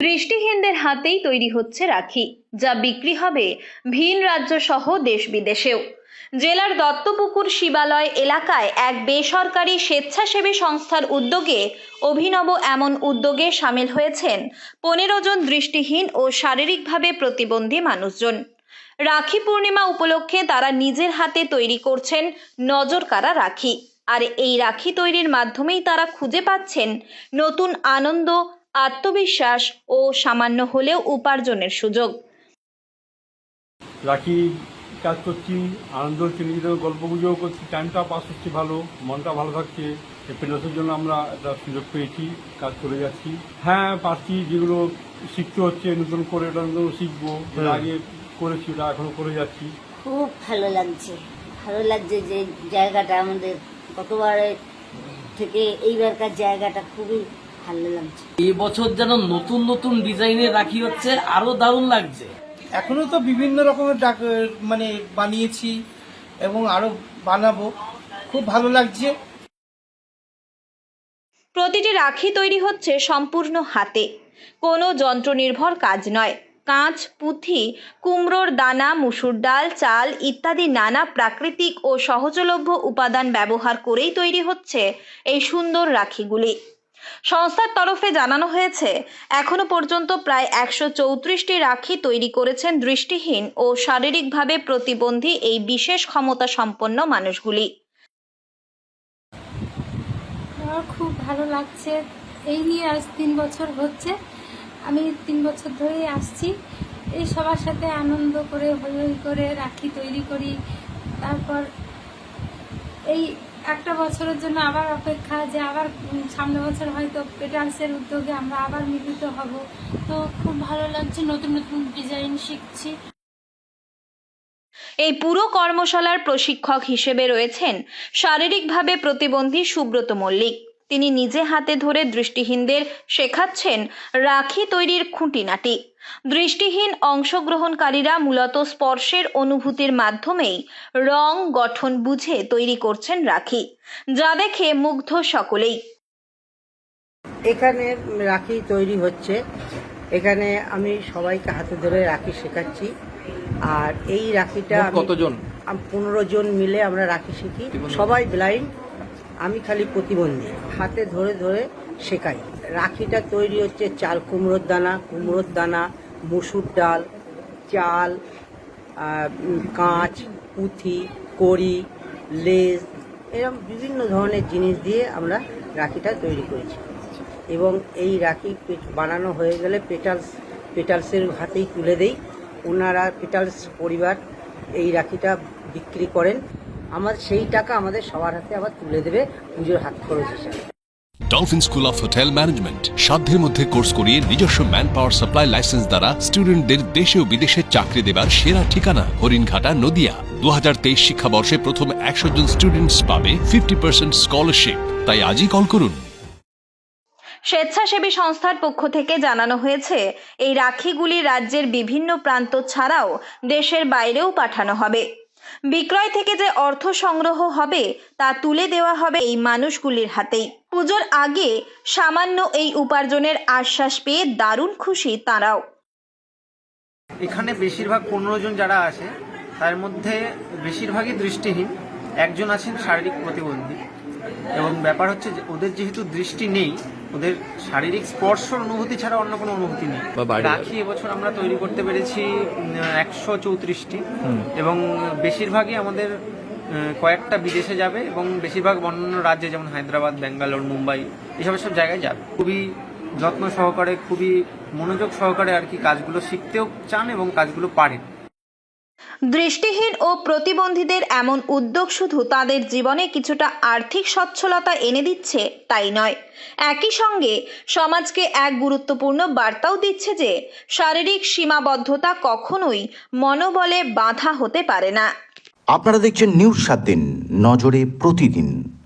দৃষ্টিহীনদের হাতেই তৈরি হচ্ছে রাখি, যা বিক্রি হবে ভিন রাজ্য সহ দেশ বিদেশেও। জেলার দত্তপুকুর শিবালয় এলাকায় এক বেসরকারি স্বেচ্ছাসেবী সংস্থার উদ্যোগে অভিনব এমন উদ্যোগে সামিল হয়েছেন পনেরো জন দৃষ্টিহীন ও শারীরিকভাবে প্রতিবন্ধী মানুষজন। রাখি পূর্ণিমা উপলক্ষে তারা নিজের হাতে তৈরি করছেন নজরকাড়া রাখি। আর এই রাখি তৈরির মাধ্যমেই তারা খুঁজে পাচ্ছেন নতুন আনন্দ আত্মবিশ্বাস ও সামান্য হলেও উপার্জনের সুযোগ। রাখি কাজ করছি আনন্দ হচ্ছে নিজেদের গল্প গুজব করছি টাইমটা পাস হচ্ছে ভালো মনটা ভালো থাকছে এই জন্য আমরা একটা সুযোগ পেয়েছি কাজ করে যাচ্ছি। হ্যাঁ পারছি যেগুলো শিখতে হচ্ছে নতুন করে ওটা নতুন শিখব আগে করেছি ওটা এখনও করে যাচ্ছি। খুব ভালো লাগছে ভালো লাগছে যে জায়গাটা আমাদের গতবারের থেকে এইবারকার জায়গাটা খুবই ভালো লাগছে। এই বছর যেন নতুন নতুন ডিজাইনের রাখি হচ্ছে আরও দারুণ লাগছে। এখনও তো বিভিন্ন রকমের মানে বানিয়েছি এবং আরও বানাবো। খুব ভালো লাগছে। প্রতিটি রাখি তৈরি হচ্ছে সম্পূর্ণ হাতে। কোনো যন্ত্র নির্ভর কাজ নয়। কাঁচ পুঁথি কুমড়োর দানা মুসুর ডাল চাল ইত্যাদি নানা প্রাকৃতিক ও সহজলভ্য উপাদান ব্যবহার করেই তৈরি হচ্ছে এই সুন্দর রাখিগুলি। সংস্থার তরফে জানানো হয়েছে, এখনও পর্যন্ত প্রায় একশো চৌত্রিশটি রাখি তৈরি করেছেন দৃষ্টিহীন ও শারীরিকভাবে প্রতিবন্ধী এই বিশেষ ক্ষমতা সম্পন্ন মানুষগুলি খুব ভালো লাগছে। এই নিয়ে আজ তিন বছর হচ্ছে। আমি তিন বছর ধরেই আসছি। এই সবার সাথে আনন্দ করে হই করে রাখি তৈরি করি। তারপর এই একটা বছরের জন্য আবার অপেক্ষা যে আবার সামনে বছর হয়তো পেটার্সের উদ্যোগে আমরা আবার মিলিত হব। তো খুব ভালো লাগছে, নতুন নতুন ডিজাইন শিখছি। এই পুরো কর্মশালার প্রশিক্ষক হিসেবে রয়েছেন শারীরিকভাবে প্রতিবন্ধী সুব্রত মল্লিক। তিনি নিজে হাতে ধরে দৃষ্টিহীনদের শেখাচ্ছেন রাখি তৈরির খুঁটিনাটি। দৃষ্টিহীন অংশগ্রহণকারীরা মূলত স্পর্শের অনুভূতির মাধ্যমেই রং গঠন বুঝে তৈরি করছেন রাখি যা দেখে মুগ্ধ সকলেই। এখানে রাখি তৈরি হচ্ছে। এখানে আমি সবাইকে হাতে ধরে রাখি শেখাচ্ছি। আর এই রাখিটা কতজন? পনেরো জন মিলে আমরা রাখি শিখি। সবাই ব্লাইন্ড আমি খালি প্রতিবন্ধী। হাতে ধরে ধরে শেখাই। রাখিটা তৈরি হচ্ছে চাল কুমড়োর দানা কুমড়োর দানা, মুসুর ডাল, চাল কাঁচ, পুঁথি, কড়ি, লেজ এরকম বিভিন্ন ধরনের জিনিস দিয়ে আমরা রাখিটা তৈরি করেছি। এবং এই রাখি বানানো হয়ে গেলে পেটালস, পেটালসের হাতেই তুলে দেই। ওনারা, পেটালস পরিবার এই রাখিটা বিক্রি করেন। আমার সেই টাকা আমাদের সবার হাতে আবার তুলে দেবে পুজোর হাত খরচ হিসাবে। Dolphin school of hotel management সাধ্যের মধ্যে কোর্স করিয়ে নিজস্ব ম্যান পাওয়ার সাপ্লাই লাইসেন্স দ্বারা স্টুডেন্টদের দেশে ও বিদেশে চাকরি দেবার সেরা ঠিকানা, হরিণঘাটা, নদিয়া। দু হাজার তেইশ শিক্ষাবর্ষে প্রথম একশো জন স্টুডেন্টস পাবে ফিফটি পার্সেন্ট স্কলারশিপ তাই আজই কল করুন। স্বেচ্ছাসেবী সংস্থার পক্ষ থেকে জানানো হয়েছে, এই রাখিগুলি রাজ্যের বিভিন্ন প্রান্ত ছাড়াও দেশের বাইরেও পাঠানো হবে। বিক্রয় থেকে যে অর্থ সংগ্রহ হবে, তা তুলে দেওয়া হবে এই মানুষগুলির হাতেই। পুজোর আগে সামান্য এই উপার্জনের আশ্বাস পেয়ে দারুণ খুশি তারাও। এখানে বেশিরভাগ পনেরো জন যারা আছে, তার মধ্যে বেশিরভাগই দৃষ্টিহীন। একজন আছেন শারীরিক প্রতিবন্ধী। এবং ব্যাপার হচ্ছে ওদের যেহেতু দৃষ্টি নেই ওদের শারীরিক স্পর্শ অনুভূতি ছাড়া অন্য কোনো অনুভূতি নেই। রাখি এবছর আমরা তৈরি করতে পেরেছি একশো চৌত্রিশটি। এবং বেশিরভাগই আমাদের কয়েকটা বিদেশে যাবে এবং বেশিরভাগ অন্যান্য রাজ্যে যেমন হায়দ্রাবাদ ব্যাঙ্গালোর মুম্বাই এসব সব জায়গায় যাবে। খুবই যত্ন সহকারে খুবই মনোযোগ সহকারে আর কি কাজগুলো শিখতেও চান এবং কাজগুলো পারেন। দৃষ্টিহীন ও প্রতিবন্ধীদের এমন উদ্যোগ শুধু তাদের জীবনে কিছুটা আর্থিক সচ্ছলতা এনে দিচ্ছে, তাই নয়। একই সঙ্গে সমাজকে এক গুরুত্বপূর্ণ বার্তাও দিচ্ছে যে, শারীরিক সীমাবদ্ধতা কখনোই মনোবলে বাধা হতে পারে না। আপনারা দেখছেন নিউজ সাত দিন, নজরে প্রতিদিন।